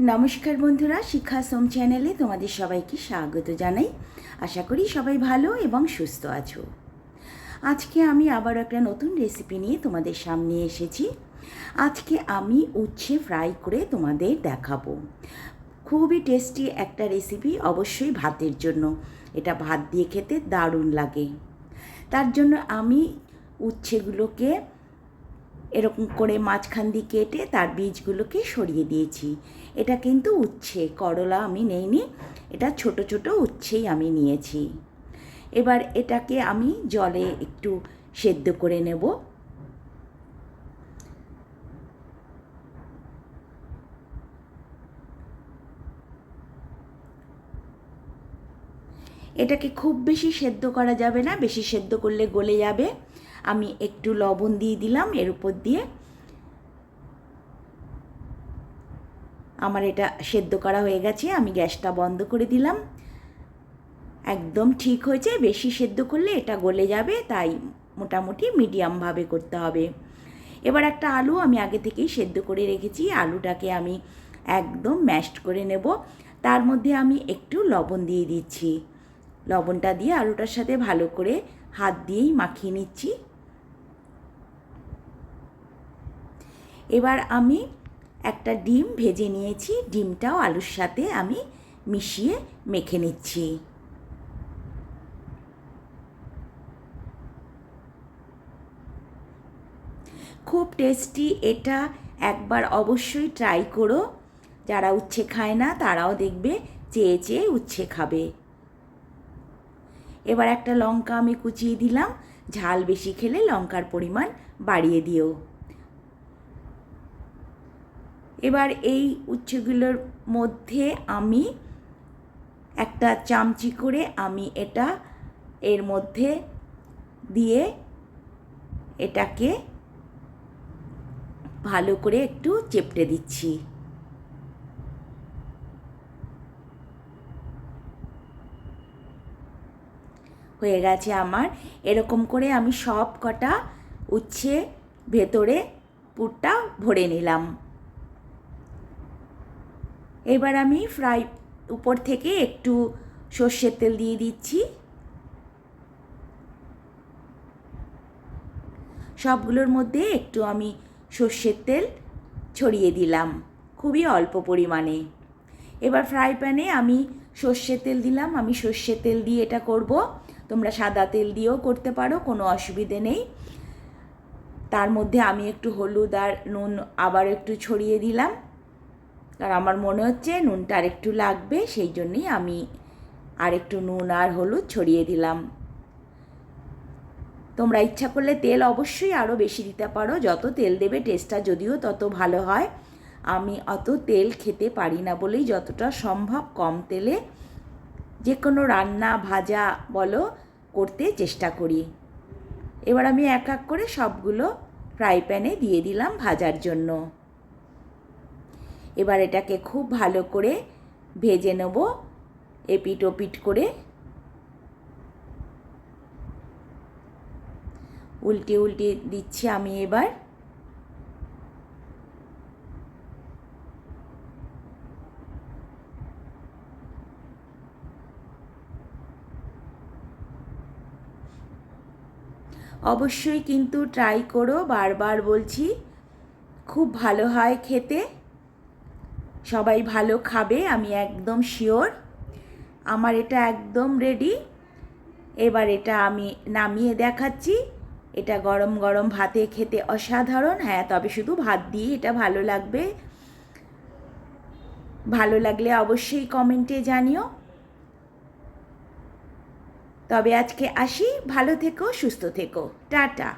নমস্কার বন্ধুরা শিক্ষাশ্রম চ্যানেলে তোমাদের সবাইকে স্বাগত জানাই। আশা করি সবাই ভালো এবং সুস্থ আছো। আজকে আমি আবার একটা নতুন রেসিপি নিয়ে তোমাদের সামনে এসেছি। আজকে আমি উচ্ছে ফ্রাই করে তোমাদের দেখাবো। খুবই টেস্টি একটা রেসিপি অবশ্যই ভাতের জন্য। এটা ভাত দিয়ে খেতে দারুণ লাগে। তার জন্য আমি উচ্ছেগুলোকে এরকম করে মাঝখান দিয়ে কেটে তার বীজগুলোকে সরিয়ে দিয়েছি। এটা কিন্তু উচ্ছে, করলা আমি নেইনি, এটা ছোট ছোট উচ্ছেই আমি নিয়েছি। এবার এটাকে আমি জলে একটু সেদ্ধ করে নেব। এটাকে খুব বেশি সেদ্ধ করা যাবে না, বেশি সেদ্ধ করলে গলে যাবে। আমি একটু লবণ দিয়ে দিলাম, এর উপর দিয়ে আমার এটা সেদ্ধ করা হয়ে গেছে, আমি গ্যাসটা বন্ধ করে দিলাম। একদম ঠিক হয়েছে, বেশি সেদ্ধ করলে এটা গলে যাবে, তাই মোটামুটি মিডিয়ামভাবে করতে হবে। এবার একটা আলু আমি আগে থেকেই সেদ্ধ করে রেখেছি, আলুটাকে আমি একদম ম্যাশড করে নেব। তার মধ্যে আমি একটু লবণ দিয়ে দিচ্ছি। লবণটা দিয়ে আলুটার সাথে ভালো করে হাত দিয়েই মাখিয়ে নিচ্ছি। এবার আমি একটা ডিম ভেজে নিয়েছি, ডিমটাও আলুর সাথে আমি মিশিয়ে মেখে নিচ্ছি। খুব টেস্টি, এটা একবার অবশ্যই ট্রাই করো। যারা উচ্ছে খায় না, তারাও দেখবে, চেয়ে চেয়ে উচ্ছে খাবে। এবার একটা লঙ্কা আমি কুচিয়ে দিলাম, ঝাল বেশি খেলে লঙ্কার পরিমাণ বাড়িয়ে দিও। এবার এই উচ্ছেগুলোর মধ্যে আমি একটা চামচি করে আমি এটা এর মধ্যে দিয়ে এটাকে ভালো করে একটু চেপটে দিচ্ছি। হয়ে গেছে আমার। এরকম করে আমি সব কটা উচ্ছে ভেতরে পুরটা ভরে নিলাম। এবার আমি ফ্রাই উপর থেকে একটু সর্ষের তেল দিয়ে দিচ্ছি। সবগুলোর মধ্যে একটু আমি সর্ষের তেল ছড়িয়ে দিলাম, খুবই অল্প পরিমাণে। এবার ফ্রাই প্যানে আমি সর্ষের তেল দিলাম, আমি সর্ষের তেল দিয়ে এটা করব। তোমরা সাদা তেল দিয়েও করতে পারো, কোনো অসুবিধে নেই। তার মধ্যে আমি একটু হলুদ আর নুন আবার একটু ছড়িয়ে দিলাম। আর আমার মনে হচ্ছে নুনটা আরেকটু লাগবে, সেই জন্যই আমি আরেকটু নুন আর হলুদ ছড়িয়ে দিলাম। তোমরা ইচ্ছা করলে তেল অবশ্যই আরও বেশি দিতে পারো, যত তেল দেবে টেস্টটা যদিও তত ভালো হয়। আমি অত তেল খেতে পারি না বলেই যতটা সম্ভব কম তেলে যে কোনো রান্না ভাজা বলো করতে চেষ্টা করি। এবার আমি এক এক করে সবগুলো ফ্রাই প্যানে দিয়ে দিলাম ভাজার জন্য। এবার এটাকে খুব ভালো করে ভেজে নেব এপিট ওপিট করে। উল্টে উল্টে দিচ্ছি আমি এবার। অবশ্যই কিন্তু ট্রাই করো, বারবার বলছি, খুব ভালো হয় খেতে। সবাই ভালো খাবে, আমি একদম শিওর আমার এটা একদম রেডি এবার এটা আমি নামিয়ে দেখাচ্ছি। এটা গরম গরম ভাতে খেতে অসাধারণ। হ্যাঁ তবে শুধু ভাত দিয়ে এটা ভালো লাগবে। ভালো লাগলে অবশ্যই কমেন্টে জানিও। তবে আজকে আসি। ভালো থেকো, সুস্থ থেকো। টাটা।